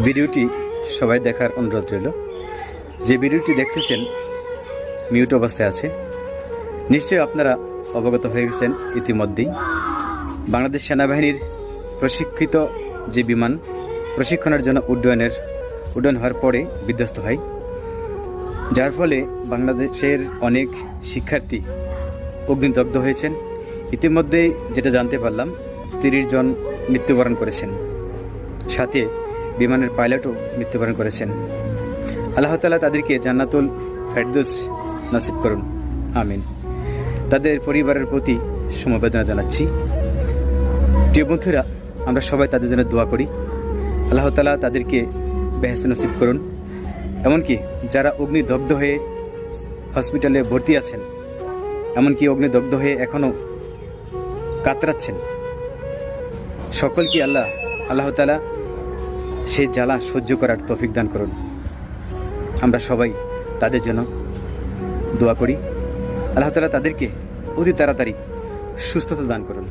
ভিডিওটি সবাই দেখার অনুরোধ রইল। যে ভিডিওটি দেখতেছেন মিউট অবস্থায় আছে। নিশ্চয়ই আপনারা অবগত হয়ে গেছেন ইতিমধ্যেই। বাংলাদেশ সেনাবাহিনীর প্রশিক্ষিত যে বিমান, প্রশিক্ষণের জন্য উড্ডয়নের, উড্ডয়ন হওয়ার পরে বিধ্বস্ত হয়। যার ফলে বাংলাদেশের অনেক শিক্ষার্থী অগ্নিদগ্ধ হয়েছেন। ইতিমধ্যেই যেটা জানতে পারলাম, তিরিশ জন মৃত্যুবরণ করেছেন। সাথে বিমানের পাইলটও মৃত্যুবরণ করেছেন। আল্লাহ তালা তাদেরকে জান্নাতুল ফেরদুস নসিব করুন। আমিন। তাদের পরিবারের প্রতি সমবেদনা জানাচ্ছি। প্রিয় বন্ধুরা, আমরা সবাই তাদের জন্য দোয়া করি। আল্লাহ তালা তাদেরকে বেহেস্ত নসিব করুন। এমনকি যারা অগ্নিদগ্ধ হয়ে হসপিটালে ভর্তি আছেন, এমনকি অগ্নিদগ্ধ হয়ে এখনও কাতরাচ্ছেন, সকলকে আল্লাহ আল্লাহ তালা সেই জ্বালা সহ্য করার তৌফিক দান করুন। আমরা সবাই তাদের জন্য দোয়া করি। আল্লাহ তালা তাদেরকে অতি তাড়াতাড়ি সুস্থতা দান করুন।